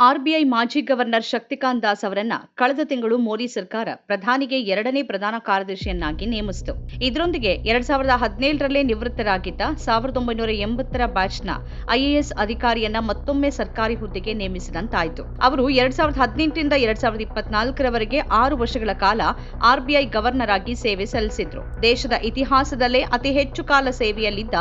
RBI ಮಾಜಿ governor Shaktikanta Das ಅವರನ್ನ ಕಳೆದ ತಿಂಗಳು ಮೋದಿ ಸರ್ಕಾರ ಪ್ರಧಾನಿಗೆ ಎರಡನೇ ಪ್ರಧಾನ ಕಾರ್ಯದರ್ಶಿಯನ್ನಾಗಿ ನೇಮಿಸಿತು. ಇದರೊಂದಿಗೆ ಎರಡ್ ಸಾವಿರದ ಹದಿನೇಳರಲ್ಲೇ ನಿವೃತ್ತರಾಗಿದ್ದ ಸಾವಿರದ ಒಂಬೈನೂರ ಎಂಬತ್ತರ ಬ್ಯಾಚ್ನ ಐಎಎಸ್ ಅಧಿಕಾರಿಯನ್ನ ಮತ್ತೊಮ್ಮೆ ಸರ್ಕಾರಿ ಹುದ್ದೆಗೆ ನೇಮಿಸಿದಂತಾಯಿತು. ಅವರು ಎರಡ್ ಸಾವಿರದ ಹದಿನೆಂಟರಿಂದ ಎರಡ್ ಸಾವಿರದ ಇಪ್ಪತ್ನಾಲ್ಕರವರೆಗೆ ಆರು ವರ್ಷಗಳ ಕಾಲ ಆರ್ಬಿಐ ಗವರ್ನರ್ ಆಗಿ ಸೇವೆ ಸಲ್ಲಿಸಿದ್ರು. ದೇಶದ ಇತಿಹಾಸದಲ್ಲೇ ಅತಿ ಹೆಚ್ಚು ಕಾಲ ಸೇವೆಯಲ್ಲಿದ್ದ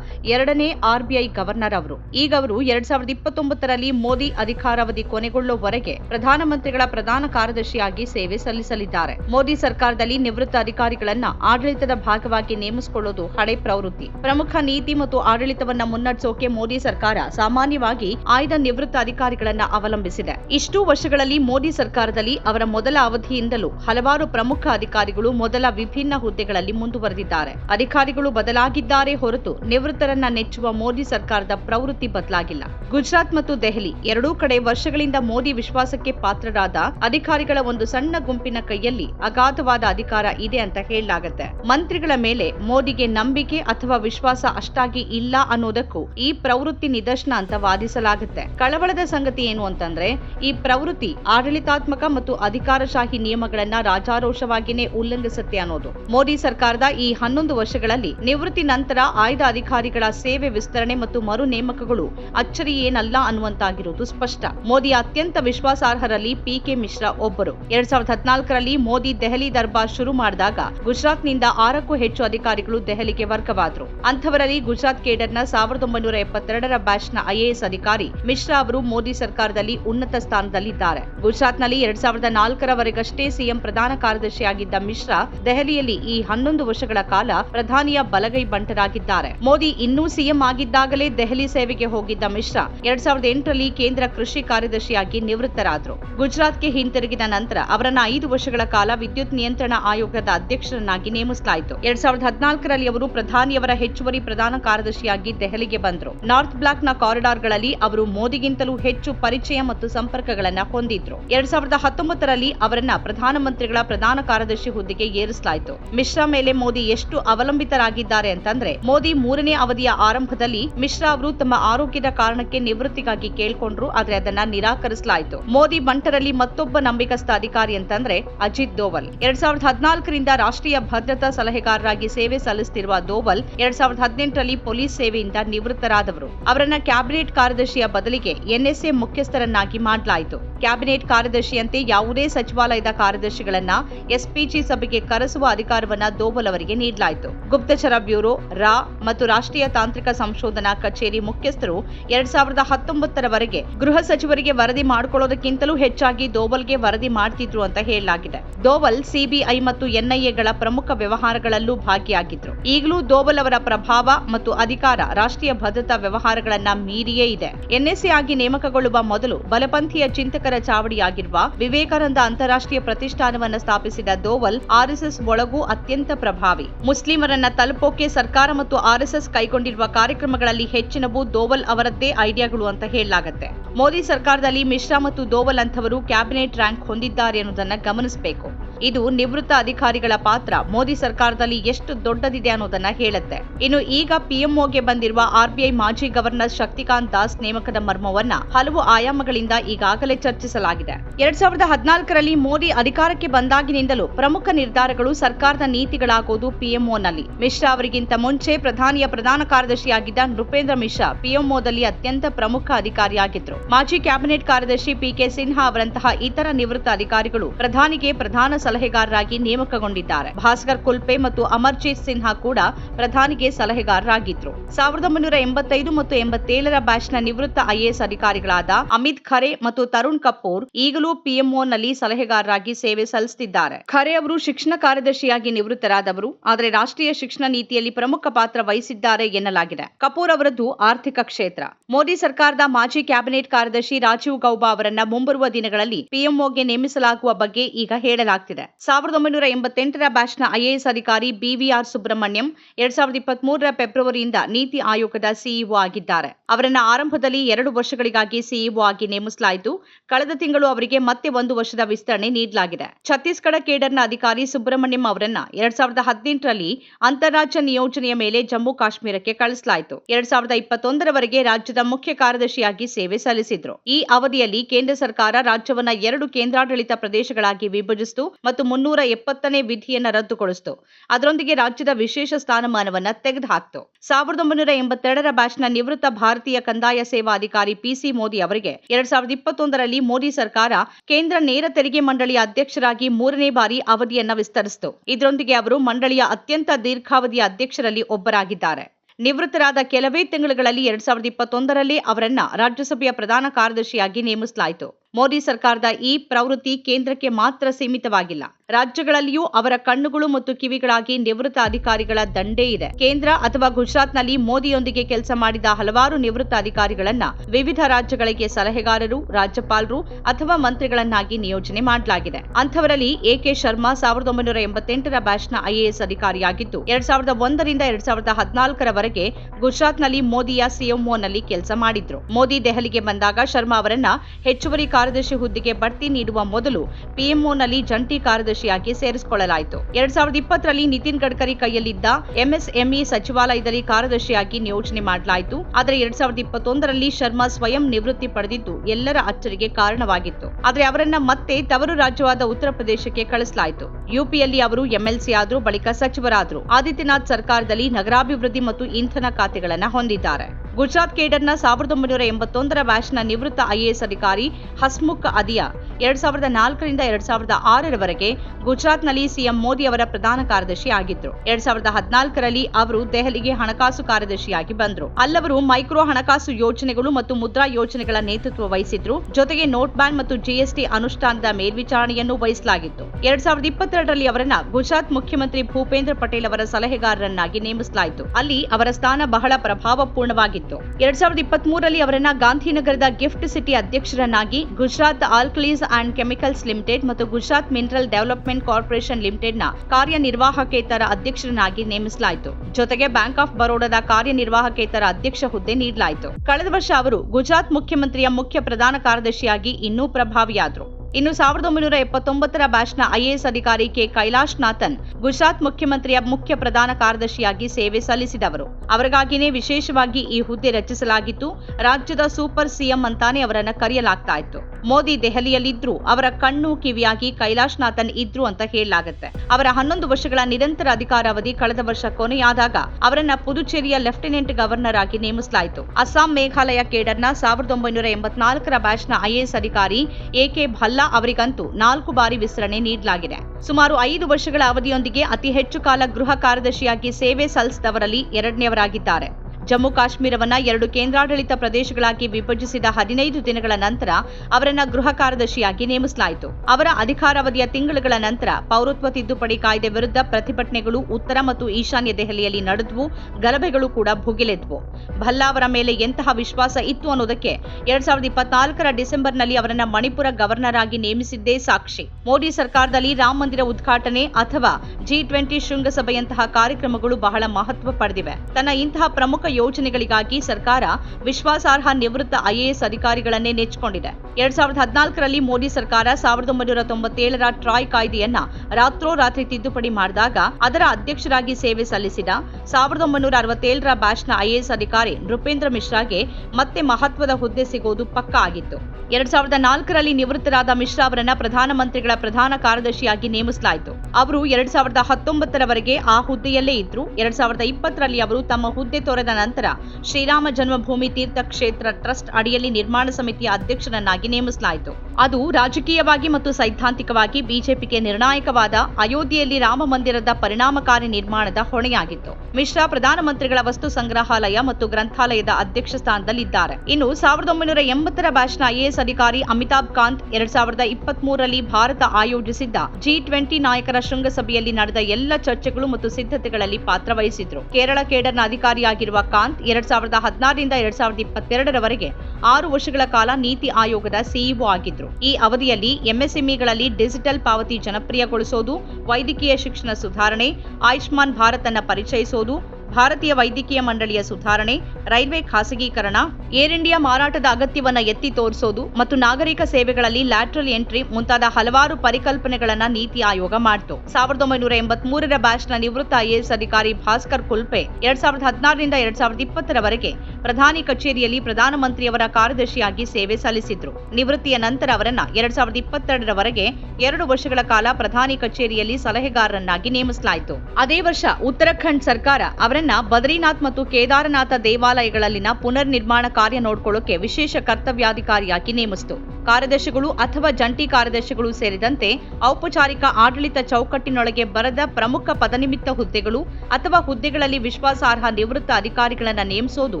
ಎರಡನೇ ಆರ್ಬಿಐ ಗವರ್ನರ್ ಅವರು. ಈಗ ಅವರು ಎರಡ್ ಸಾವಿರದ ಇಪ್ಪತ್ತೊಂಬತ್ತರಲ್ಲಿ ಮೋದಿ ಅಧಿಕಾರಾವಧಿ ಕೊನೆಗೊಳ್ಳುವವರೆಗೆ ಪ್ರಧಾನಮಂತ್ರಿಗಳ ಪ್ರಧಾನ ಕಾರ್ಯದರ್ಶಿಯಾಗಿ ಸೇವೆ ಸಲ್ಲಿಸಲಿದ್ದಾರೆ. ಮೋದಿ ಸರ್ಕಾರದಲ್ಲಿ ನಿವೃತ್ತ ಅಧಿಕಾರಿಗಳನ್ನ ಆಡಳಿತದ ಭಾಗವಾಗಿ ನೇಮಿಸಿಕೊಳ್ಳುವುದು ಹಳೆ ಪ್ರವೃತ್ತಿ. ಪ್ರಮುಖ ನೀತಿ ಮತ್ತು ಆಡಳಿತವನ್ನ ಮುನ್ನಡೆಸೋಕೆ ಮೋದಿ ಸರ್ಕಾರ ಸಾಮಾನ್ಯವಾಗಿ ಆಯ್ದ ನಿವೃತ್ತ ಅಧಿಕಾರಿಗಳನ್ನ ಅವಲಂಬಿಸಿದೆ. ಇಷ್ಟು ವರ್ಷಗಳಲ್ಲಿ ಮೋದಿ ಸರ್ಕಾರದಲ್ಲಿ ಅವರ ಮೊದಲ ಅವಧಿಯಿಂದಲೂ ಹಲವಾರು ಪ್ರಮುಖ ಅಧಿಕಾರಿಗಳು ಮೊದಲ ವಿಭಿನ್ನ ಹುದ್ದೆಗಳಲ್ಲಿ ಮುಂದುವರೆದಿದ್ದಾರೆ. ಅಧಿಕಾರಿಗಳು ಬದಲಾಗಿದ್ದಾರೆ ಹೊರತು ನಿವೃತ್ತರನ್ನ ನೆಚ್ಚುವ ಮೋದಿ ಸರ್ಕಾರದ ಪ್ರವೃತ್ತಿ ಬದಲಾಗಿಲ್ಲ. ಗುಜರಾತ್ ಮತ್ತು ದೆಹಲಿ ಎರಡೂ ಕಡೆ ವರ್ಷಗಳಿಂದ ಮೋದಿ ವಿಶ್ವಾಸಕ್ಕೆ ಪಾತ್ರರಾದ ಅಧಿಕಾರಿಗಳ ಒಂದು ಸಣ್ಣ ಗುಂಪಿನ ಕೈಯಲ್ಲಿ ಅಗಾಧವಾದ ಅಧಿಕಾರ ಇದೆ ಅಂತ ಹೇಳಲಾಗತ್ತೆ. ಮಂತ್ರಿಗಳ ಮೇಲೆ ಮೋದಿಗೆ ನಂಬಿಕೆ ಅಥವಾ ವಿಶ್ವಾಸ ಅಷ್ಟಾಗಿ ಇಲ್ಲ ಅನ್ನೋದಕ್ಕೂ ಈ ಪ್ರವೃತ್ತಿ ನಿದರ್ಶನ ಅಂತ ವಾದಿಸಲಾಗುತ್ತೆ. ಕಳವಳದ ಸಂಗತಿ ಏನು ಅಂತಂದ್ರೆ, ಈ ಪ್ರವೃತ್ತಿ ಆಡಳಿತಾತ್ಮಕ ಮತ್ತು ಅಧಿಕಾರಶಾಹಿ ನಿಯಮಗಳನ್ನ ರಾಜಾರೋಷವಾಗಿನೇ ಉಲ್ಲಂಘಿಸುತ್ತೆ ಅನ್ನೋದು. ಮೋದಿ ಸರ್ಕಾರದ ಈ ಹನ್ನೊಂದು ವರ್ಷಗಳಲ್ಲಿ ನಿವೃತ್ತಿ ನಂತರ ಆಯ್ದ ಅಧಿಕಾರಿಗಳ ಸೇವೆ ವಿಸ್ತರಣೆ ಮತ್ತು ಮರು ನೇಮಕಗಳು ಅಚ್ಚರಿ ಏನಲ್ಲ ಅನ್ನುವಂತಾಗಿರುವುದು ಸ್ಪಷ್ಟ. ಮೋದಿ ಅತ್ಯಂತ ವಿಶ್ವಾಸಾರ್ಹರಲ್ಲಿ ಪಿಕೆ ಮಿಶ್ರಾ ಒಬ್ಬರು. ಎರಡ್ ಸಾವಿರದ ಹದಿನಾಲ್ಕರಲ್ಲಿ ಮೋದಿ ದೆಹಲಿ ದರ್ಬಾರ್ ಶುರು ಮಾಡಿದಾಗ ಗುಜರಾತ್ನಿಂದ ಆರಕ್ಕೂ ಹೆಚ್ಚು ಅಧಿಕಾರಿಗಳು ದೆಹಲಿಗೆ ವರ್ಗವಾದರು. ಅಂಥವರಲ್ಲಿ ಗುಜರಾತ್ ಕೇಡರ್ನ ಸಾವಿರದ ಒಂಬೈನೂರ ಎಪ್ಪತ್ತೆರಡರ ಬ್ಯಾಚ್ನ ಐಎಎಸ್ ಅಧಿಕಾರಿ ಮಿಶ್ರಾ ಅವರು ಮೋದಿ ಸರ್ಕಾರದಲ್ಲಿ ಉನ್ನತ ಸ್ಥಾನದಲ್ಲಿದ್ದಾರೆ. ಗುಜರಾತ್ನಲ್ಲಿ ಎರಡ್ ಸಾವಿರದ ನಾಲ್ಕರವರೆಗಷ್ಟೇ ಸಿಎಂ ಪ್ರಧಾನ ಕಾರ್ಯದರ್ಶಿಯಾಗಿದ್ದ ಮಿಶ್ರಾ ದೆಹಲಿಯಲ್ಲಿ ಈ ಹನ್ನೊಂದು ವರ್ಷಗಳ ಕಾಲ ಪ್ರಧಾನಿಯ ಬಲಗೈ ಬಂಟರಾಗಿದ್ದಾರೆ. ಮೋದಿ ಇನ್ನೂ ಸಿಎಂ ಆಗಿದ್ದಾಗಲೇ ದೆಹಲಿ ಸೇವೆಗೆ ಹೋಗಿದ್ದ ಮಿಶ್ರಾ ಎರಡ್ ಸಾವಿರದ ಎಂಟರಲ್ಲಿ ಕೇಂದ್ರ ಕೃಷಿ ಕಾರ್ಯದರ್ಶಿಯಾಗಿ ನಿವೃತ್ತರಾದರು. ಗುಜರಾತ್ಗೆ ಹಿಂತಿರುಗಿದ ನಂತರ ಅವರನ್ನು ಐದು ವರ್ಷಗಳ ಕಾಲ ವಿದ್ಯುತ್ ನಿಯಂತ್ರಣ ಆಯೋಗದ ಅಧ್ಯಕ್ಷರನ್ನಾಗಿ ನೇಮಿಸಲಾಯಿತು. ಎರಡ್ ಸಾವಿರದ ಹದಿನಾಲ್ಕರಲ್ಲಿ ಅವರು ಪ್ರಧಾನಿಯವರ ಹೆಚ್ಚುವರಿ ಪ್ರಧಾನ ಕಾರ್ಯದರ್ಶಿಯಾಗಿ ದೆಹಲಿಗೆ ಬಂದರು. ನಾರ್ತ್ ಬ್ಲಾಕ್ನ ಕಾರಿಡಾರ್ಗಳಲ್ಲಿ ಅವರು ಮೋದಿಗಿಂತಲೂ ಹೆಚ್ಚು ಪರಿಚಯ ಮತ್ತು ಸಂಪರ್ಕಗಳನ್ನು ಹೊಂದಿದ್ರು. ಎರಡ್ ಸಾವಿರದ ಹತ್ತೊಂಬತ್ತರಲ್ಲಿ ಅವರನ್ನ ಪ್ರಧಾನಮಂತ್ರಿಗಳ ಪ್ರಧಾನ ಕಾರ್ಯದರ್ಶಿ ಹುದ್ದೆಗೆ ಏರಿಸಲಾಯಿತು. ಮಿಶ್ರಾ ಮೇಲೆ ಮೋದಿ ಎಷ್ಟು ಅವಲಂಬಿತರಾಗಿದ್ದಾರೆ ಅಂತಂದ್ರೆ, ಮೋದಿ ಮೂರನೇ ಅವಧಿಯ ಆರಂಭದಲ್ಲಿ ಮಿಶ್ರಾ ಅವರು ತಮ್ಮ ಆರೋಗ್ಯದ ಕಾರಣಕ್ಕೆ ನಿವೃತ್ತಿಗಾಗಿ ಕೇಳಿಕೊಂಡ್ರು, ಆದರೆ ಅದನ್ನ ನಿರಾಕರಿಸಲಾಯಿತು ಮೋದಿ ಬಂಟರಲ್ಲಿ ಮತ್ತೊಬ್ಬ ನಂಬಿಕಸ್ಥ ಅಧಿಕಾರಿ ಅಂತಂದ್ರೆ ಅಜಿತ್ ದೋವಲ್. ಎರಡ್ ಸಾವಿರದ ಹದಿನಾಲ್ಕರಿಂದ ರಾಷ್ಟ್ರೀಯ ಭದ್ರತಾ ಸಲಹೆಗಾರರಾಗಿ ಸೇವೆ ಸಲ್ಲಿಸುತ್ತಿರುವ ದೋವಲ್ ಎರಡ್ ಸಾವಿರದ ಹದಿನೆಂಟರಲ್ಲಿ ಪೊಲೀಸ್ ಸೇವೆಯಿಂದ ನಿವೃತ್ತರಾದವರು. ಅವರನ್ನ ಕ್ಯಾಬಿನೆಟ್ ಕಾರ್ಯದರ್ಶಿಯ ಬದಲಿಗೆ ಎನ್ಎಸ್ಎ ಮುಖ್ಯಸ್ಥರನ್ನಾಗಿ ಮಾಡಲಾಯಿತು. ಕ್ಯಾಬಿನೆಟ್ ಕಾರ್ಯದರ್ಶಿಯಂತೆ ಯಾವುದೇ ಸಚಿವಾಲಯದ ಕಾರ್ಯದರ್ಶಿಗಳನ್ನ ಎಸ್ಪಿಜಿ ಸಭೆಗೆ ಕರೆಸುವ ಅಧಿಕಾರವನ್ನ ದೋವಲ್ ಅವರಿಗೆ ನೀಡಲಾಯಿತು. ಗುಪ್ತಚರ ಬ್ಯೂರೋ, ರಾ ಮತ್ತು ರಾಷ್ಟ್ರೀಯ ತಾಂತ್ರಿಕ ಸಂಶೋಧನಾ ಕಚೇರಿ ಮುಖ್ಯಸ್ಥರು ಎರಡ್ ಸಾವಿರದ ಹತ್ತೊಂಬತ್ತರವರೆಗೆ ಗೃಹ ಸಚಿವರಿಗೆ ವರದಿ ಮಾಡಿಕೊಳ್ಳೋದಕ್ಕಿಂತಲೂ ಹೆಚ್ಚಾಗಿ ದೋವಲ್ಗೆ ವರದಿ ಮಾಡ್ತಿದ್ರು ಅಂತ ಹೇಳಲಾಗಿದೆ. ದೋವಲ್, ಸಿಬಿಐ ಮತ್ತು ಎನ್ಐಎಗಳ ಪ್ರಮುಖ ವ್ಯವಹಾರಗಳಲ್ಲೂ ಭಾಗಿಯಾಗಿದ್ರು. ಈಗಲೂ ದೋವಲ್ ಅವರ ಪ್ರಭಾವ ಮತ್ತು ಅಧಿಕಾರ ರಾಷ್ಟ್ರೀಯ ಭದ್ರತಾ ವ್ಯವಹಾರಗಳನ್ನ ಮೀರಿಯೇ ಇದೆ. ಎನ್ಎಸ್ಸಿ ಆಗಿ ನೇಮಕಗೊಳ್ಳುವ ಮೊದಲು ಬಲಪಂಥೀಯ ಚಿಂತಕರ ಚಾವಡಿಯಾಗಿರುವ ವಿವೇಕಾನಂದ ಅಂತಾರಾಷ್ಟ್ರೀಯ ಪ್ರತಿಷ್ಠಾನವನ್ನ ಸ್ಥಾಪಿಸಿದ ದೋವಲ್, ಆರ್ಎಸ್ಎಸ್ ಒಳಗೂ ಅತ್ಯಂತ ಪ್ರಭಾವಿ. ಮುಸ್ಲಿಮರನ್ನ ತಲುಪೋಕೆ ಸರ್ಕಾರ ಮತ್ತು ಆರ್ಎಸ್ಎಸ್ ಕೈಗೊಂಡಿರುವ ಕಾರ್ಯಕ್ರಮಗಳಲ್ಲಿ ಹೆಚ್ಚಿನವು ದೋವಲ್ ಅವರದ್ದೇ ಐಡಿಯಾಗಳು ಅಂತ ಹೇಳಲಾಗುತ್ತೆ. ಮೋದಿ ಸರ್ಕಾರದಲ್ಲಿ ಮಿಶ್ರಾ ಮತ್ತು ದೋವಲ್ ಅಂಥವರು ಕ್ಯಾಬಿನೆಟ್ ರ್ಯಾಂಕ್ ಹೊಂದಿದ್ದಾರೆ ಅನ್ನೋದನ್ನ ಗಮನಿಸಬೇಕು. ಇದು ನಿವೃತ್ತ ಅಧಿಕಾರಿಗಳ ಪಾತ್ರ. ಮೋದಿ ಸರ್ಕಾರದಲ್ಲಿ ಎಷ್ಟು ದೊಡ್ಡದಿದೆ ಅನ್ನೋದನ್ನ ಹೇಳುತ್ತೆ. ಇನ್ನು ಈಗ ಪಿಎಂಒಗೆ ಬಂದಿರುವ ಆರ್ಬಿಐ ಮಾಜಿ ಗವರ್ನರ್ ಶಕ್ತಿಕಾಂತ್ ದಾಸ್ ನೇಮಕದ ಮರ್ಮವನ್ನ ಹಲವು ಆಯಾಮಗಳಿಂದ ಈಗಾಗಲೇ ಚರ್ಚಿಸಲಾಗಿದೆ. ಎರಡ್ ಸಾವಿರದ ಹದಿನಾಲ್ಕರಲ್ಲಿ ಮೋದಿ ಅಧಿಕಾರಕ್ಕೆ ಬಂದಾಗಿನಿಂದಲೂ ಪ್ರಮುಖ ನಿರ್ಧಾರಗಳು ಸರ್ಕಾರದ ನೀತಿಗಳಾಗೋದು ಪಿಎಂಒನಲ್ಲಿ. ಮಿಶ್ರಾ ಅವರಿಗಿಂತ ಮುಂಚೆ ಪ್ರಧಾನಿಯ ಪ್ರಧಾನ ಕಾರ್ಯದರ್ಶಿಯಾಗಿದ್ದ ನೃಪೇಂದ್ರ ಮಿಶ್ರಾ ಪಿಎಂಒದಲ್ಲಿ ಅತ್ಯಂತ ಪ್ರಮುಖ ಅಧಿಕಾರಿಯಾಗಿದ್ರು. ಮಾಜಿ ಕ್ಯಾಬಿನೆಟ್ ಕಾರ್ಯದರ್ಶಿ ಪಿಕೆ ಸಿನ್ಹಾ ಅವರಂತಹ ಇತರ ನಿವೃತ್ತ ಅಧಿಕಾರಿಗಳು ಪ್ರಧಾನಿಗೆ ಪ್ರಧಾನ ಸಲಹೆಗಾರರಾಗಿ ನೇಮಕಗೊಂಡಿದ್ದಾರೆ. ಭಾಸ್ಕರ್ ಕುಲ್ಪೆ ಮತ್ತು ಅಮರ್ಜೀತ್ ಸಿನ್ಹಾ ಕೂಡ ಪ್ರಧಾನಿಗೆ ಸಲಹೆಗಾರರಾಗಿದ್ರು. ಸಾವಿರದ ಒಂಬೈನೂರ ಎಂಬತ್ತೈದು ಮತ್ತು ಎಂಬತ್ತೇಳರ ಬ್ಯಾಚ್ನ ನಿವೃತ್ತ ಐಎಎಸ್ ಅಧಿಕಾರಿಗಳಾದ ಅಮಿತ್ ಖರೆ ಮತ್ತು ತರುಣ್ ಕಪೂರ್ ಈಗಲೂ ಪಿಎಂಒನಲ್ಲಿ ಸಲಹೆಗಾರರಾಗಿ ಸೇವೆ ಸಲ್ಲಿಸುತ್ತಿದ್ದಾರೆ ಖರೆ ಅವರು ಶಿಕ್ಷಣ ಕಾರ್ಯದರ್ಶಿಯಾಗಿ ನಿವೃತ್ತರಾದವರು, ಆದರೆ ರಾಷ್ಟ್ರೀಯ ಶಿಕ್ಷಣ ನೀತಿಯಲ್ಲಿ ಪ್ರಮುಖ ಪಾತ್ರ ವಹಿಸಿದ್ದಾರೆ ಎನ್ನಲಾಗಿದೆ. ಕಪೂರ್ ಅವರದ್ದು ಆರ್ಥಿಕ ಕ್ಷೇತ್ರ. ಮೋದಿ ಸರ್ಕಾರದ ಮಾಜಿ ಕ್ಯಾಬಿನೆಟ್ ಕಾರ್ಯದರ್ಶಿ ರಾಜೀವ್ ಗೌಬಾ ಅವರನ್ನ ಮುಂಬರುವ ದಿನಗಳಲ್ಲಿ ಪಿಎಂಒಗೆ ನೇಮಿಸಲಾಗುವ ಬಗ್ಗೆ ಈಗ ಹೇಳಲಾಗ್ತಿದೆ. ನೀಡಲಾಗಿದೆ ಸಾವಿರದ ಒಂಬೈನೂರ ಎಂಬತ್ತೆಂಟರ ಬ್ಯಾಚ್ನ ಐಎಎಸ್ ಅಧಿಕಾರಿ ಬಿವಿಆರ್ ಸುಬ್ರಹ್ಮಣ್ಯಂ ಎರಡ್ ಸಾವಿರದ ಇಪ್ಪತ್ತ್ ಫೆಬ್ರವರಿಯಿಂದ ನೀತಿ ಆಯೋಗದ ಸಿಇಒ ಆಗಿದ್ದಾರೆ. ಅವರನ್ನ ಆರಂಭದಲ್ಲಿ ಎರಡು ವರ್ಷಗಳಿಗಾಗಿ ಸಿಇಒ ಆಗಿ ನೇಮಿಸಲಾಯಿತು. ಕಳೆದ ತಿಂಗಳು ಅವರಿಗೆ ಮತ್ತೆ ಒಂದು ವರ್ಷದ ವಿಸ್ತರಣೆ ನೀಡಲಾಗಿದೆ. ಛತ್ತೀಸ್ಗಢ ಕೇಡರ್ನ ಅಧಿಕಾರಿ ಸುಬ್ರಹ್ಮಣ್ಯಂ ಅವರನ್ನ ಎರಡ್ ಸಾವಿರದ ಹದಿನೆಂಟರಲ್ಲಿ ಅಂತಾರಾಜ್ಯ ನಿಯೋಜನೆಯ ಮೇಲೆ ಜಮ್ಮು ಕಾಶ್ಮೀರಕ್ಕೆ ಕಳಿಸಲಾಯಿತು. ಎರಡ್ ಸಾವಿರದ ಇಪ್ಪತ್ತೊಂದರವರೆಗೆ ರಾಜ್ಯದ ಮುಖ್ಯ ಕಾರ್ಯದರ್ಶಿಯಾಗಿ ಸೇವೆ ಸಲ್ಲಿಸಿದ್ರು. ಈ ಅವಧಿಯಲ್ಲಿ ಕೇಂದ್ರ ಸರ್ಕಾರ ರಾಜ್ಯವನ್ನ ಎರಡು ಕೇಂದ್ರಾಡಳಿತ ಪ್ರದೇಶಗಳಾಗಿ ವಿಭಜಿಸಿತು ಮತ್ತು ಮುನ್ನೂರ ಎಪ್ಪತ್ತನೇ ವಿಧಿಯನ್ನ ರದ್ದುಗೊಳಿಸಿತು. ಅದರೊಂದಿಗೆ ರಾಜ್ಯದ ವಿಶೇಷ ಸ್ಥಾನಮಾನವನ್ನ ತೆಗೆದುಹಾಕಿತು. ಸಾವಿರದ ಒಂಬೈನೂರ ಎಂಬತ್ತೆರಡರ ಬ್ಯಾಚ್ನ ನಿವೃತ್ತ ಭಾರತೀಯ ಕಂದಾಯ ಸೇವಾ ಅಧಿಕಾರಿ ಪಿಸಿ ಮೋದಿ ಅವರಿಗೆ ಎರಡ್ ಸಾವಿರದ ಇಪ್ಪತ್ತೊಂದರಲ್ಲಿ ಮೋದಿ ಸರ್ಕಾರ ಕೇಂದ್ರ ನೇರ ತೆರಿಗೆ ಮಂಡಳಿಯ ಅಧ್ಯಕ್ಷರಾಗಿ ಮೂರನೇ ಬಾರಿ ಅವಧಿಯನ್ನ ವಿಸ್ತರಿಸಿತು. ಇದರೊಂದಿಗೆ ಅವರು ಮಂಡಳಿಯ ಅತ್ಯಂತ ದೀರ್ಘಾವಧಿಯ ಅಧ್ಯಕ್ಷರಲ್ಲಿ ಒಬ್ಬರಾಗಿದ್ದಾರೆ. ನಿವೃತ್ತರಾದ ಕೆಲವೇ ತಿಂಗಳುಗಳಲ್ಲಿ ಎರಡ್ ಸಾವಿರದ ಇಪ್ಪತ್ತೊಂದರಲ್ಲಿ ಅವರನ್ನ ರಾಜ್ಯಸಭೆಯ ಪ್ರಧಾನ ಕಾರ್ಯದರ್ಶಿಯಾಗಿ ನೇಮಿಸಲಾಯಿತು. ಮೋದಿ ಸರ್ಕಾರದ ಈ ಪ್ರವೃತ್ತಿ ಕೇಂದ್ರಕ್ಕೆ ಮಾತ್ರ ಸೀಮಿತವಾಗಿಲ್ಲ. ರಾಜ್ಯಗಳಲ್ಲಿಯೂ ಅವರ ಕಣ್ಣುಗಳು ಮತ್ತು ಕಿವಿಗಳಾಗಿ ನಿವೃತ್ತ ಅಧಿಕಾರಿಗಳ ದಂಡೇ ಇದೆ. ಕೇಂದ್ರ ಅಥವಾ ಗುಜರಾತ್ನಲ್ಲಿ ಮೋದಿಯೊಂದಿಗೆ ಕೆಲಸ ಮಾಡಿದ ಹಲವಾರು ನಿವೃತ್ತ ಅಧಿಕಾರಿಗಳನ್ನ ವಿವಿಧ ರಾಜ್ಯಗಳಿಗೆ ಸಲಹೆಗಾರರು, ರಾಜ್ಯಪಾಲರು ಅಥವಾ ಮಂತ್ರಿಗಳನ್ನಾಗಿ ನಿಯೋಜನೆ ಮಾಡಲಾಗಿದೆ. ಅಂಥವರಲ್ಲಿ ಎಕೆ ಶರ್ಮಾ ಸಾವಿರದ ಒಂಬೈನೂರ ಎಂಬತ್ತೆಂಟರ ಬ್ಯಾಚ್ನ ಐಎಎಸ್ ಅಧಿಕಾರಿಯಾಗಿದ್ದು, ಎರಡ್ ಸಾವಿರದ ಒಂದರಿಂದ ಎರಡ್ ಸಾವಿರದ ಹದಿನಾಲ್ಕರವರೆಗೆ ಗುಜರಾತ್ನಲ್ಲಿ ಮೋದಿಯ ಸಿಎಂಒನಲ್ಲಿ ಕೆಲಸ ಮಾಡಿದ್ರು. ಮೋದಿ ದೆಹಲಿಗೆ ಬಂದಾಗ ಶರ್ಮಾ ಅವರನ್ನ ಹೆಚ್ಚುವರಿ ಕಾರ್ಯದರ್ಶಿ ಹುದ್ದೆಗೆ ಬಡ್ತಿ ನೀಡುವ ಮೊದಲು ಪಿಎಂಒನಲ್ಲಿ ಜಂಟಿ ಕಾರ್ಯದರ್ಶಿಯಾಗಿ ಸೇರಿಸಿಕೊಳ್ಳಲಾಯಿತು. ಎರಡ್ ಸಾವಿರದ ಇಪ್ಪತ್ತರಲ್ಲಿ ನಿತಿನ್ ಗಡ್ಕರಿ ಕೈಯಲ್ಲಿದ್ದ ಎಂಎಸ್ಎಂಇ ಸಚಿವಾಲಯದಲ್ಲಿ ಕಾರ್ಯದರ್ಶಿಯಾಗಿ ನಿಯೋಜನೆ ಮಾಡಲಾಯಿತು. ಆದರೆ ಎರಡ್ ಸಾವಿರದ ಇಪ್ಪತ್ತೊಂದರಲ್ಲಿ ಶರ್ಮಾ ಸ್ವಯಂ ನಿವೃತ್ತಿ ಪಡೆದಿದ್ದು ಎಲ್ಲರ ಅಚ್ಚರಿಗೆ ಕಾರಣವಾಗಿತ್ತು. ಆದರೆ ಅವರನ್ನ ಮತ್ತೆ ತವರು ರಾಜ್ಯವಾದ ಉತ್ತರ ಪ್ರದೇಶಕ್ಕೆ ಕಳಿಸಲಾಯಿತು. ಯುಪಿಯಲ್ಲಿ ಅವರು ಎಂಎಲ್ಸಿ ಆದರೂ ಬಳಿಕ ಸಚಿವರಾದರು. ಆದಿತ್ಯನಾಥ್ ಸರ್ಕಾರದಲ್ಲಿ ನಗರಾಭಿವೃದ್ಧಿ ಮತ್ತು ಇಂಧನ ಖಾತೆಗಳನ್ನು ಹೊಂದಿದ್ದಾರೆ. ಗುಜರಾತ್ ಕೇಡರ್ನ ಸಾವಿರದ ಒಂಬೈನೂರ ಎಂಬತ್ತೊಂದರ ಬ್ಯಾಚ್ನ ನಿವೃತ್ತ ಐಎಎಸ್ ಅಧಿಕಾರಿ ಹಸ್ಮುಖ್ ಅದಿಯಾ ಎರಡ್ ಸಾವಿರದ ನಾಲ್ಕರಿಂದ ಎರಡ್ ಸಾವಿರದ ಆರರವರೆಗೆ ಗುಜರಾತ್ನಲ್ಲಿ ಸಿಎಂ ಮೋದಿ ಅವರ ಪ್ರಧಾನ ಕಾರ್ಯದರ್ಶಿ ಆಗಿದ್ರು. ಎರಡ್ ಸಾವಿರದ ಹದಿನಾಲ್ಕರಲ್ಲಿ ಅವರು ದೆಹಲಿಗೆ ಹಣಕಾಸು ಕಾರ್ಯದರ್ಶಿಯಾಗಿ ಬಂದ್ರು. ಅಲ್ಲವರು ಮೈಕ್ರೋ ಹಣಕಾಸು ಯೋಜನೆಗಳು ಮತ್ತು ಮುದ್ರಾ ಯೋಜನೆಗಳ ನೇತೃತ್ವ ವಹಿಸಿದ್ರು. ಜೊತೆಗೆ ನೋಟ್ ಬ್ಯಾನ್ ಮತ್ತು ಜಿಎಸ್ಟಿ ಅನುಷ್ಠಾನದ ಮೇಲ್ವಿಚಾರಣೆಯನ್ನು ವಹಿಸಲಾಗಿತ್ತು. ಎರಡ್ ಸಾವಿರದ ಇಪ್ಪತ್ತೆರಡರಲ್ಲಿ ಅವರನ್ನ ಗುಜರಾತ್ ಮುಖ್ಯಮಂತ್ರಿ ಭೂಪೇಂದ್ರ ಪಟೇಲ್ ಅವರ ಸಲಹೆಗಾರರನ್ನಾಗಿ ನೇಮಿಸಲಾಯಿತು. ಅಲ್ಲಿ ಅವರ ಸ್ಥಾನ ಬಹಳ ಪ್ರಭಾವಪೂರ್ಣವಾಗಿತ್ತು. ಎರಡ್ ಸಾವಿರದ ಇಪ್ಪತ್ತ್ ಮೂರರಲ್ಲಿ ಅವರನ್ನ ಗಾಂಧಿನಗರದ ಗಿಫ್ಟ್ ಸಿಟಿ ಅಧ್ಯಕ್ಷರನ್ನಾಗಿ Gujarat alkalies and chemicals limited ಮತ್ತು ಗುಜರಾತ್ ಮಿನರಲ್ ಡೆವಲಪ್ಮೆಂಟ್ ಕಾರ್ಪೊರೇಷನ್ ಲಿಮಿಟೆಡ್ನ ಕಾರ್ಯನಿರ್ವಾಹಕೇತರ ಅಧ್ಯಕ್ಷರನ್ನಾಗಿ ನೇಮಿಸಲಾಯಿತು. ಜೊತೆಗೆ ಬ್ಯಾಂಕ್ ಆಫ್ ಬರೋಡಾದ ಕಾರ್ಯನಿರ್ವಾಹಕೇತರ ಅಧ್ಯಕ್ಷ ಹುದ್ದೆ ನೀಡಲಾಯಿತು. ಕಳೆದ ವರ್ಷ ಅವರು ಗುಜರಾತ್ ಮುಖ್ಯಮಂತ್ರಿಯ ಮುಖ್ಯ ಪ್ರಧಾನ ಕಾರ್ಯದರ್ಶಿಯಾಗಿ ಇನ್ನೂ ಪ್ರಭಾವಿಯಾದರು. ಇನ್ನು ಸಾವಿರದ ಒಂಬೈನೂರ ಎಪ್ಪತ್ತೊಂಬತ್ತರ ಬ್ಯಾಚ್ನ ಐಎಎಸ್ ಅಧಿಕಾರಿ ಕೆ. ಕೈಲಾಶ್ ನಾಥನ್ ಗುಜರಾತ್ ಮುಖ್ಯಮಂತ್ರಿಯ ಮುಖ್ಯ ಪ್ರಧಾನ ಕಾರ್ಯದರ್ಶಿಯಾಗಿ ಸೇವೆ ಸಲ್ಲಿಸಿದವರು. ಅವರಿಗಾಗಿಯೇ ವಿಶೇಷವಾಗಿ ಈ ಹುದ್ದೆ ರಚಿಸಲಾಗಿತ್ತು. ರಾಜ್ಯದ ಸೂಪರ್ ಸಿಎಂ ಅಂತಾನೆ ಅವರನ್ನು ಕರೆಯಲಾಗ್ತಾ ಇತ್ತು. ಮೋದಿ ದೆಹಲಿಯಲ್ಲಿದ್ರು ಅವರ ಕಣ್ಣು ಕಿವಿಯಾಗಿ ಕೈಲಾಶ್ ನಾಥನ್ ಇದ್ರು ಅಂತ ಹೇಳಲಾಗುತ್ತೆ. ಅವರ ಹನ್ನೊಂದು ವರ್ಷಗಳ ನಿರಂತರ ಅಧಿಕಾರಾವಧಿ ಕಳೆದ ವರ್ಷ ಕೊನೆಯಾದಾಗ ಅವರನ್ನ ಪುದುಚೇರಿಯ ಲೆಫ್ಟಿನೆಂಟ್ ಗವರ್ನರ್ ಆಗಿ ನೇಮಿಸಲಾಯಿತು. ಅಸ್ಸಾಂ ಮೇಘಾಲಯ ಕೇಡರ್ನ ಸಾವಿರದ ಒಂಬೈನೂರ ಎಂಬತ್ನಾಲ್ಕರ ಬ್ಯಾಚ್ನ ಐಎಎಸ್ ಅಧಿಕಾರಿ ಎಕೆ ಭಲ್ಲಾ ಅವರಿಗಂತೂ ನಾಲ್ಕು ಬಾರಿ ವಿಸ್ತರಣೆ ನೀಡಲಾಗಿದೆ. ಸುಮಾರು ಐದು ವರ್ಷಗಳ ಅವಧಿಯೊಂದಿಗೆ ಅತಿ ಹೆಚ್ಚು ಕಾಲ ಗೃಹ ಕಾರ್ಯದರ್ಶಿಯಾಗಿ ಸೇವೆ ಸಲ್ಲಿಸಿದವರಲ್ಲಿ ಎರಡನೆಯವರಾಗಿದ್ದಾರೆ. ಜಮ್ಮು ಕಾಶ್ಮೀರವನ್ನ ಎರಡು ಕೇಂದ್ರಾಡಳಿತ ಪ್ರದೇಶಗಳಾಗಿ ವಿಭಜಿಸಿದ ಹದಿನೈದು ದಿನಗಳ ನಂತರ ಅವರನ್ನ ಗೃಹ ಕಾರ್ಯದರ್ಶಿಯಾಗಿ ನೇಮಿಸಲಾಯಿತು. ಅವರ ಅಧಿಕಾರಾವಧಿಯ ತಿಂಗಳುಗಳ ನಂತರ ಪೌರತ್ವ ತಿದ್ದುಪಡಿ ಕಾಯ್ದೆ ವಿರುದ್ಧ ಪ್ರತಿಭಟನೆಗಳು ಉತ್ತರ ಮತ್ತು ಈಶಾನ್ಯ ದೆಹಲಿಯಲ್ಲಿ ನಡೆದವು, ಗಲಭೆಗಳು ಕೂಡ ಭುಗಿಲೆದ್ವು. ಭಲ್ಲಾ ಅವರ ಮೇಲೆ ಎಂತಹ ವಿಶ್ವಾಸ ಇತ್ತು ಅನ್ನೋದಕ್ಕೆ ಎರಡ್ ಸಾವಿರದ ಇಪ್ಪತ್ನಾಲ್ಕರ ಡಿಸೆಂಬರ್ನಲ್ಲಿ ಅವರನ್ನ ಮಣಿಪುರ ಗವರ್ನರ್ ಆಗಿ ನೇಮಿಸಿದ್ದೇ ಸಾಕ್ಷಿ. ಮೋದಿ ಸರ್ಕಾರದಲ್ಲಿ ರಾಮ ಮಂದಿರ ಉದ್ಘಾಟನೆ ಅಥವಾ ಜಿ ಟ್ವೆಂಟಿ ಶೃಂಗಸಭೆಯಂತಹ ಕಾರ್ಯಕ್ರಮಗಳು ಬಹಳ ಮಹತ್ವ ಪಡೆದಿವೆ. ತನ್ನ ಇಂತಹ ಪ್ರಮುಖ ಯೋಜನೆಗಳಿಗಾಗಿ ಸರ್ಕಾರ ವಿಶ್ವಾಸಾರ್ಹ ನಿವೃತ್ತ ಐಎಎಸ್ ಅಧಿಕಾರಿಗಳನ್ನೇ ನೆಚ್ಚಿಕೊಂಡಿದೆ. ಎರಡ್ ಸಾವಿರದ ಹದಿನಾಲ್ಕರಲ್ಲಿ ಮೋದಿ ಸರ್ಕಾರ ಸಾವಿರದ ಒಂಬೈನೂರ ತೊಂಬತ್ತೇಳರ ಟ್ರಾಯ್ ಕಾಯ್ದೆಯನ್ನ ರಾತ್ರೋರಾತ್ರಿ ತಿದ್ದುಪಡಿ ಮಾಡಿದಾಗ ಅದರ ಅಧ್ಯಕ್ಷರಾಗಿ ಸೇವೆ ಸಲ್ಲಿಸಿದ ಸಾವಿರದ ಒಂಬೈನೂರ ಅರವತ್ತೇಳರ ಬ್ಯಾಚ್ನ ಐಎಎಸ್ ಅಧಿಕಾರಿ ನೃಪೇಂದ್ರ ಮಿಶ್ರಾಗೆ ಮತ್ತೆ ಮಹತ್ವದ ಹುದ್ದೆ ಸಿಗೋದು ಪಕ್ಕಾ ಆಗಿತ್ತು. ಎರಡ್ ಸಾವಿರದ ನಾಲ್ಕರಲ್ಲಿ ನಿವೃತ್ತರಾದ ಮಿಶ್ರಾ ಅವರನ್ನ ಪ್ರಧಾನಮಂತ್ರಿಗಳ ಪ್ರಧಾನ ಕಾರ್ಯದರ್ಶಿಯಾಗಿ ನೇಮಿಸಲಾಯಿತು. ಅವರು ಎರಡ್ ಸಾವಿರದ ಹತ್ತೊಂಬತ್ತರವರೆಗೆ ಆ ಹುದ್ದೆಯಲ್ಲೇ ಇದ್ರು. ಎರಡ್ ಸಾವಿರದ ಇಪ್ಪತ್ತರಲ್ಲಿ ಅವರು ತಮ್ಮ ಹುದ್ದೆ ತೊರೆದ ನಂತರ ಶ್ರೀರಾಮ ಜನ್ಮಭೂಮಿ ತೀರ್ಥ ಕ್ಷೇತ್ರ ಟ್ರಸ್ಟ್ ಅಡಿಯಲ್ಲಿ ನಿರ್ಮಾಣ ಸಮಿತಿಯ ಅಧ್ಯಕ್ಷರನ್ನಾಗಿ ನೇಮಿಸಲಾಯಿತು. ಅದು ರಾಜಕೀಯವಾಗಿ ಮತ್ತು ಸೈದ್ಧಾಂತಿಕವಾಗಿ ಬಿಜೆಪಿಗೆ ನಿರ್ಣಾಯಕವಾದ ಅಯೋಧ್ಯೆಯಲ್ಲಿ ರಾಮ ಮಂದಿರದ ಪರಿಣಾಮಕಾರಿ ನಿರ್ಮಾಣದ ಹೊಣೆಯಾಗಿತ್ತು. ಮಿಶ್ರಾ ಪ್ರಧಾನಮಂತ್ರಿಗಳ ವಸ್ತು ಸಂಗ್ರಹಾಲಯ ಮತ್ತು ಗ್ರಂಥಾಲಯದ ಅಧ್ಯಕ್ಷ ಸ್ಥಾನದಲ್ಲಿದ್ದಾರೆ. ಇನ್ನು ಸಾವಿರದ ಒಂಬೈನೂರ ಎಂಬತ್ತರ ಬ್ಯಾಚ್ನ ಐಎಎಸ್ ಅಧಿಕಾರಿ ಅಮಿತಾಬ್ ಕಾಂತ್ ಎರಡ್ ಸಾವಿರದ ಇಪ್ಪತ್ತ್ ಮೂರರಲ್ಲಿ ಭಾರತ ಆಯೋಜಿಸಿದ್ದ ಜಿ ಟ್ವೆಂಟಿ ನಾಯಕರ ಶೃಂಗಸಭೆಯಲ್ಲಿ ನಡೆದ ಎಲ್ಲ ಚರ್ಚೆಗಳು ಮತ್ತು ಸಿದ್ಧತೆಗಳಲ್ಲಿ ಪಾತ್ರವಹಿಸಿದ್ರು. ಕೇರಳ ಕೇಡರ್ನ ಅಧಿಕಾರಿಯಾಗಿರುವ ಕಾಂತ್ ಎರಡ್ ಸಾವಿರದ ಹದಿನಾರರಿಂದ ಎರಡ್ ಸಾವಿರದ ಇಪ್ಪತ್ತೆರಡರವರೆಗೆ ಆರು ವರ್ಷಗಳ ಕಾಲ ನೀತಿ ಆಯೋಗದ ಸಿಇಒ ಆಗಿದ್ರು. ಈ ಅವಧಿಯಲ್ಲಿ ಎಂಎಸ್ಎಂಇಗಳಲ್ಲಿ ಡಿಜಿಟಲ್ ಪಾವತಿ ಜನಪ್ರಿಯಗೊಳಿಸೋದು, ವೈದ್ಯಕೀಯ ಶಿಕ್ಷಣ ಸುಧಾರಣೆ, ಆಯುಷ್ಮಾನ್ ಭಾರತ್ ಅನ್ನ ಪರಿಚಯಿಸೋದು ಭಾರತೀಯ ವೈದ್ಯಕೀಯ ಮಂಡಳಿಯ ಸುಧಾರಣೆ, ರೈಲ್ವೆ ಖಾಸಗೀಕರಣ, ಏರ್ ಇಂಡಿಯಾ ಮಾರಾಟದ ಅಗತ್ಯವನ್ನು ಎತ್ತಿ ತೋರಿಸೋದು ಮತ್ತು ನಾಗರಿಕ ಸೇವೆಗಳಲ್ಲಿ ಲ್ಯಾಟ್ರಲ್ ಎಂಟ್ರಿ ಮುಂತಾದ ಹಲವಾರು ಪರಿಕಲ್ಪನೆಗಳನ್ನು ನೀತಿ ಆಯೋಗ ಮಾಡಿತು. ಸಾವಿರದ ಒಂಬೈನೂರ ಎಂಬತ್ ಮೂರರ ಬ್ಯಾಚ್ನ ನಿವೃತ್ತ ಐಎಎಸ್ ಅಧಿಕಾರಿ ಭಾಸ್ಕರ್ ಕುಲ್ಪೆ ಎರಡ್ ಸಾವಿರದ ಹದಿನಾರರಿಂದ ಎರಡ್ ಸಾವಿರದ ಇಪ್ಪತ್ತರವರೆಗೆ ಪ್ರಧಾನಿ ಕಚೇರಿಯಲ್ಲಿ ಪ್ರಧಾನಮಂತ್ರಿಯವರ ಕಾರ್ಯದರ್ಶಿಯಾಗಿ ಸೇವೆ ಸಲ್ಲಿಸಿದ್ರು. ನಿವೃತ್ತಿಯ ನಂತರ ಅವರನ್ನ ಎರಡ್ ಸಾವಿರದ ಇಪ್ಪತ್ತೆರಡರವರೆಗೆ ಎರಡು ವರ್ಷಗಳ ಕಾಲ ಪ್ರಧಾನಿ ಕಚೇರಿಯಲ್ಲಿ ಸಲಹೆಗಾರರನ್ನಾಗಿ ನೇಮಿಸಲಾಯಿತು. ಅದೇ ವರ್ಷ ಉತ್ತರಾಖಂಡ್ ಸರ್ಕಾರ ಅವರನ್ನ ಬದ್ರಿನಾಥ್ ಮತ್ತು ಕೇದಾರನಾಥ ದೇವಾಲಯಗಳಲ್ಲಿನ ಪುನರ್ ನಿರ್ಮಾಣ ಕಾರ್ಯ ನೋಡ್ಕೊಳ್ಳೋಕೆ ವಿಶೇಷ ಕರ್ತವ್ಯಾಧಿಕಾರಿಯಾಗಿ ನೇಮಿಸಿತು. ಕಾರ್ಯದರ್ಶಿಗಳು ಅಥವಾ ಜಂಟಿ ಕಾರ್ಯದರ್ಶಿಗಳು ಸೇರಿದಂತೆ ಔಪಚಾರಿಕ ಆಡಳಿತ ಚೌಕಟ್ಟಿನೊಳಗೆ ಬರದ ಪ್ರಮುಖ ಪದನಿಮಿತ್ತ ಹುದ್ದೆಗಳು ಅಥವಾ ಹುದ್ದೆಗಳಲ್ಲಿ ವಿಶ್ವಾಸಾರ್ಹ ನಿವೃತ್ತ ಅಧಿಕಾರಿಗಳನ್ನ ನೇಮಿಸೋದು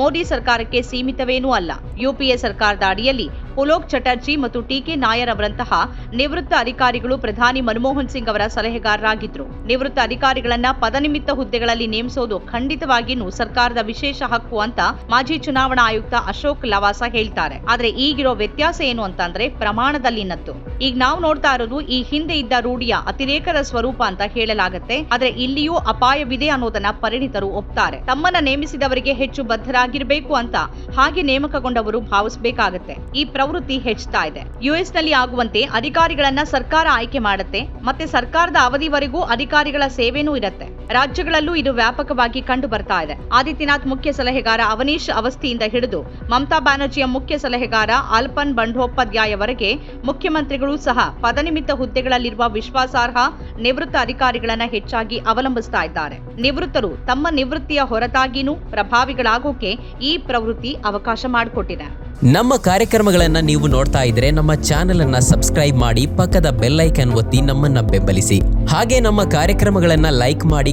ಮೋದಿ ಸರ್ಕಾರಕ್ಕೆ ಸೀಮಿತವೇನೂ ಅಲ್ಲ. ಯುಪಿಎ ಸರ್ಕಾರದ ಅಡಿಯಲ್ಲಿ ಪುಲೋಕ್ ಚಟರ್ಜಿ ಮತ್ತು ಟಿಕೆ ನಾಯರ್ ಅವರಂತಹ ನಿವೃತ್ತ ಅಧಿಕಾರಿಗಳು ಪ್ರಧಾನಿ ಮನಮೋಹನ್ ಸಿಂಗ್ ಅವರ ಸಲಹೆಗಾರರಾಗಿದ್ರು. ನಿವೃತ್ತ ಅಧಿಕಾರಿಗಳನ್ನ ಪದನಿಮಿತ್ತ ಹುದ್ದೆಗಳಲ್ಲಿ ನೇಮಿಸೋದು ಖಂಡಿತವಾಗಿಯೂ ಸರ್ಕಾರದ ವಿಶೇಷ ಹಕ್ಕು ಅಂತ ಮಾಜಿ ಚುನಾವಣಾ ಆಯುಕ್ತ ಅಶೋಕ್ ಲವಾಸ ಹೇಳ್ತಾರೆ. ಆದ್ರೆ ಈಗಿರೋ ವ್ಯತ್ಯಾಸ ಏನು ಅಂತಂದ್ರೆ ಪ್ರಮಾಣದಲ್ಲಿನದ್ದು ಈಗ ನಾವು ನೋಡ್ತಾ ಇರೋದು ಈ ಹಿಂದೆ ಇದ್ದ ರೂಢಿಯ ಅತಿರೇಕದ ಸ್ವರೂಪ ಅಂತ ಹೇಳಲಾಗುತ್ತೆ. ಆದ್ರೆ ಇಲ್ಲಿಯೂ ಅಪಾಯವಿದೆ ಅನ್ನೋದನ್ನ ಪರಿಣಿತರು ಒಪ್ತಾರೆ. ತಮ್ಮನ್ನ ನೇಮಿಸಿದವರಿಗೆ ಹೆಚ್ಚು ಬದ್ಧರಾಗಿರಬೇಕು ಅಂತ ಹಾಗೆ ನೇಮಕಗೊಂಡವರು ಭಾವಿಸಬೇಕಾಗತ್ತೆ. ಈ ಪ್ರವೃತ್ತಿ ಹೆಚ್ಚುತ್ತಾ ಇದೆ. ಯುಎಸ್ನಲ್ಲಿ ಆಗುವಂತೆ ಅಧಿಕಾರಿಗಳನ್ನ ಸರ್ಕಾರ ಆಯ್ಕೆ ಮಾಡುತ್ತೆ, ಮತ್ತೆ ಸರ್ಕಾರದ ಅವಧಿವರೆಗೂ ಅಧಿಕಾರಿಗಳ ಸೇವೆನೂ ಇರುತ್ತೆ. ರಾಜ್ಯಗಳಲ್ಲೂ ಇದು ವ್ಯಾಪಕವಾಗಿ ಕಂಡು ಬರ್ತಾ ಇದೆ. ಆದಿತ್ಯನಾಥ್ ಮುಖ್ಯ ಸಲಹೆಗಾರ ಅವನೀಶ್ ಅವಸ್ಥಿಯಿಂದ ಹಿಡಿದು ಮಮತಾ ಬ್ಯಾನರ್ಜಿಯ ಮುಖ್ಯ ಸಲಹೆಗಾರ ಅಲ್ಪನ್ ಬಂಡೋಪಾಧ್ಯಾಯವರೆಗೆ ಮುಖ್ಯಮಂತ್ರಿಗಳು ಸಹ ಪದನಿಮಿತ್ತ ಹುದ್ದೆಗಳಲ್ಲಿರುವ ವಿಶ್ವಾಸಾರ್ಹ ನಿವೃತ್ತ ಅಧಿಕಾರಿಗಳನ್ನ ಹೆಚ್ಚಾಗಿ ಅವಲಂಬಿಸ್ತಾ ಇದ್ದಾರೆ. ನಿವೃತ್ತರು ತಮ್ಮ ನಿವೃತ್ತಿಯ ಹೊರತಾಗಿನೂ ಪ್ರಭಾವಿಗಳಾಗೋಕೆ ಈ ಪ್ರವೃತ್ತಿ ಅವಕಾಶ ಮಾಡಿಕೊಟ್ಟಿದೆ. ನಮ್ಮ ಕಾರ್ಯಕ್ರಮಗಳನ್ನ ನೀವು ನೋಡ್ತಾ ಇದ್ರೆ ನಮ್ಮ ಚಾನೆಲ್ ಅನ್ನ ಸಬ್ಸ್ಕ್ರೈಬ್ ಮಾಡಿ ಪಕ್ಕದ ಬೆಲ್ಲೈಕನ್ ಒತ್ತಿ ನಮ್ಮನ್ನ ಬೆಂಬಲಿಸಿ. ಹಾಗೆ ನಮ್ಮ ಕಾರ್ಯಕ್ರಮಗಳನ್ನ ಲೈಕ್ ಮಾಡಿ